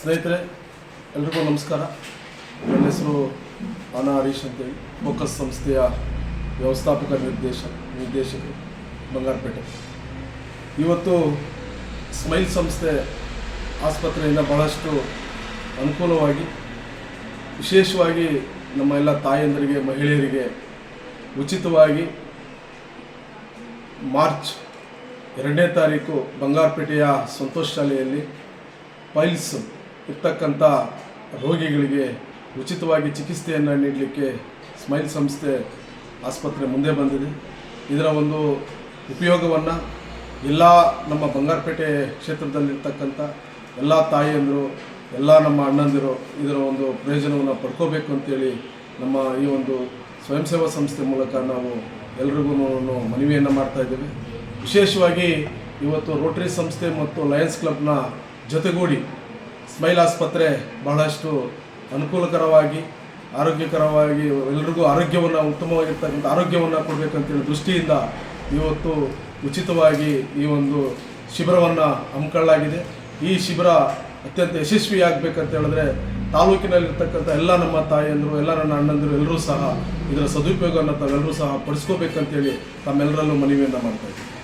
ಸ್ನೇಹಿತರೆ, ಎಲ್ರಿಗೂ ನಮಸ್ಕಾರ. ನನ್ನ ಹೆಸರು ಅನಾ ಹರೀಶ್ ಅಂತೇಳಿ ಫೋಕಸ್ ಸಂಸ್ಥೆಯ ವ್ಯವಸ್ಥಾಪಕ ನಿರ್ದೇಶ ನಿರ್ದೇಶಕ, ಬಂಗಾರಪೇಟೆ. ಇವತ್ತು ಸ್ಮೈಲ್ ಸಂಸ್ಥೆ ಆಸ್ಪತ್ರೆಯಿಂದ ಬಹಳಷ್ಟು ಅನುಕೂಲವಾಗಿ, ವಿಶೇಷವಾಗಿ ನಮ್ಮ ಎಲ್ಲ ತಾಯಂದರಿಗೆ, ಮಹಿಳೆಯರಿಗೆ ಉಚಿತವಾಗಿ ಮಾರ್ಚ್ ಎರಡನೇ ತಾರೀಕು ಬಂಗಾರಪೇಟೆಯ ಸಂತೋಷ್ ಶಾಲೆಯಲ್ಲಿ ಪೈಲ್ಸ್ ಇರ್ತಕ್ಕಂಥ ರೋಗಿಗಳಿಗೆ ಉಚಿತವಾಗಿ ಚಿಕಿತ್ಸೆಯನ್ನು ನೀಡಲಿಕ್ಕೆ ಸ್ಮೈಲ್ ಸಂಸ್ಥೆ ಆಸ್ಪತ್ರೆ ಮುಂದೆ ಬಂದಿದೆ. ಇದರ ಒಂದು ಉಪಯೋಗವನ್ನು ಎಲ್ಲ ನಮ್ಮ ಬಂಗಾರಪೇಟೆ ಕ್ಷೇತ್ರದಲ್ಲಿರ್ತಕ್ಕಂಥ ಎಲ್ಲ ತಾಯಿಯಂದರು, ಎಲ್ಲ ನಮ್ಮ ಅಣ್ಣಂದಿರು ಇದರ ಒಂದು ಪ್ರಯೋಜನವನ್ನು ಪಡ್ಕೋಬೇಕು ಅಂತೇಳಿ ನಮ್ಮ ಈ ಒಂದು ಸ್ವಯಂ ಸೇವಾ ಸಂಸ್ಥೆ ಮೂಲಕ ನಾವು ಎಲ್ರಿಗೂ ಮನವಿಯನ್ನು ಮಾಡ್ತಾ ಇದ್ದೇವೆ. ವಿಶೇಷವಾಗಿ ಇವತ್ತು ರೋಟರಿ ಸಂಸ್ಥೆ ಮತ್ತು ಲಯನ್ಸ್ ಕ್ಲಬ್ನ ಜೊತೆಗೂಡಿ ಸ್ಮೈಲ್ ಆಸ್ಪತ್ರೆ ಬಹಳಷ್ಟು ಅನುಕೂಲಕರವಾಗಿ, ಆರೋಗ್ಯಕರವಾಗಿ, ಎಲ್ರಿಗೂ ಆರೋಗ್ಯವನ್ನು ಉತ್ತಮವಾಗಿರ್ತಕ್ಕಂಥ ಆರೋಗ್ಯವನ್ನು ಕೊಡಬೇಕಂತೇಳಿ ದೃಷ್ಟಿಯಿಂದ ಇವತ್ತು ಉಚಿತವಾಗಿ ಈ ಒಂದು ಶಿಬಿರವನ್ನು ಹಮ್ಮಿಕೊಳ್ಳಲಾಗಿದೆ. ಈ ಶಿಬಿರ ಅತ್ಯಂತ ಯಶಸ್ವಿಯಾಗಬೇಕಂತ ಹೇಳಿದ್ರೆ ತಾಲೂಕಿನಲ್ಲಿರ್ತಕ್ಕಂಥ ಎಲ್ಲ ನಮ್ಮ ತಾಯಿಯಂದರು, ಎಲ್ಲ ನನ್ನ ಅಣ್ಣಂದಿರು ಎಲ್ಲರೂ ಸಹ ಇದರ ಸದುಪಯೋಗವನ್ನು ತಾವೆಲ್ಲರೂ ಸಹ ಪಡಿಸ್ಕೋಬೇಕಂತೇಳಿ ತಮ್ಮೆಲ್ಲರಲ್ಲೂ ಮನವಿಯನ್ನು ಮಾಡ್ತಾ ಇದ್ದೀವಿ